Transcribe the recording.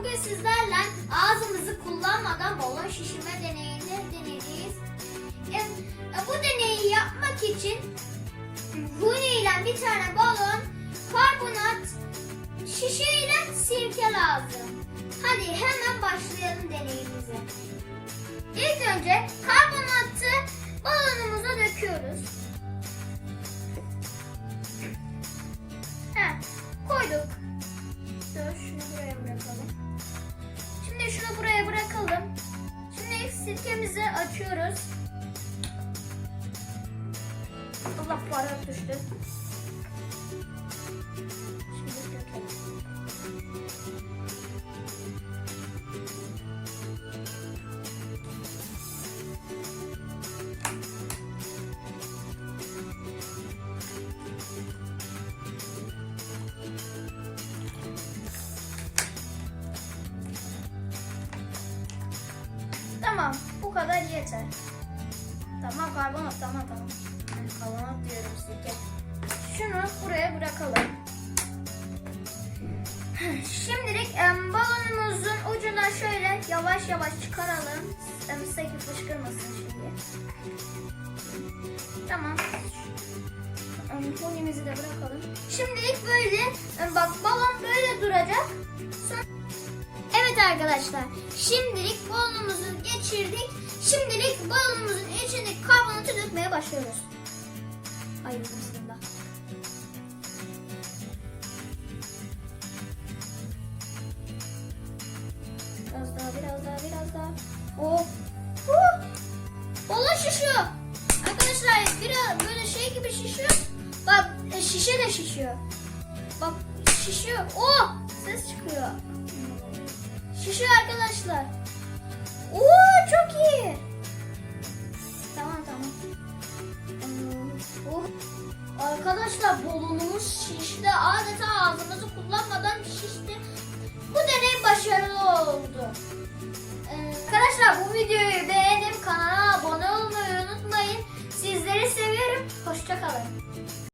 bugün sizlerle ağzımızı kullanmadan balon şişirme deneyini deneyeceğiz. Bu deneyi yapmak için Huni ile bir tane balon, karbonat, şişe ile sirke lazım. Hadi hemen başlayalım deneyimize. İlk önce karbonatı sirkemizi açıyoruz. Allah para düştü. Şimdi. Tamam, bu kadar yeter. Tamam karbonat, tamam tamam. Yani karbonat diyorum sirke. Şunu buraya bırakalım. Şimdilik em, balonumuzun ucundan şöyle yavaş yavaş çıkaralım. Em, Seki fışkırmasın şimdi. Tamam. Ponimizi de bırakalım. Şimdilik böyle, bak balon böyle duracak. Sonra arkadaşlar, şimdilik balonumuzu geçirdik. Şimdilik balonumuzun içindeki karbonatı dökmeye başlıyoruz. Hayır, bismillah. Biraz daha, biraz daha, biraz daha. Oh! Huh! Balon şişiyor. Arkadaşlar biraz böyle şey gibi şişiyor. Bak e, şişe de şişiyor. Bak şişiyor. Oh! Ses çıkıyor. Şişiyor arkadaşlar. Oo çok iyi. Tamam tamam. Oh. Arkadaşlar balonumuz şişti. Adeta ağzımızı kullanmadan şişti. Bu deney başarılı oldu. Ee, Arkadaşlar bu videoyu beğenip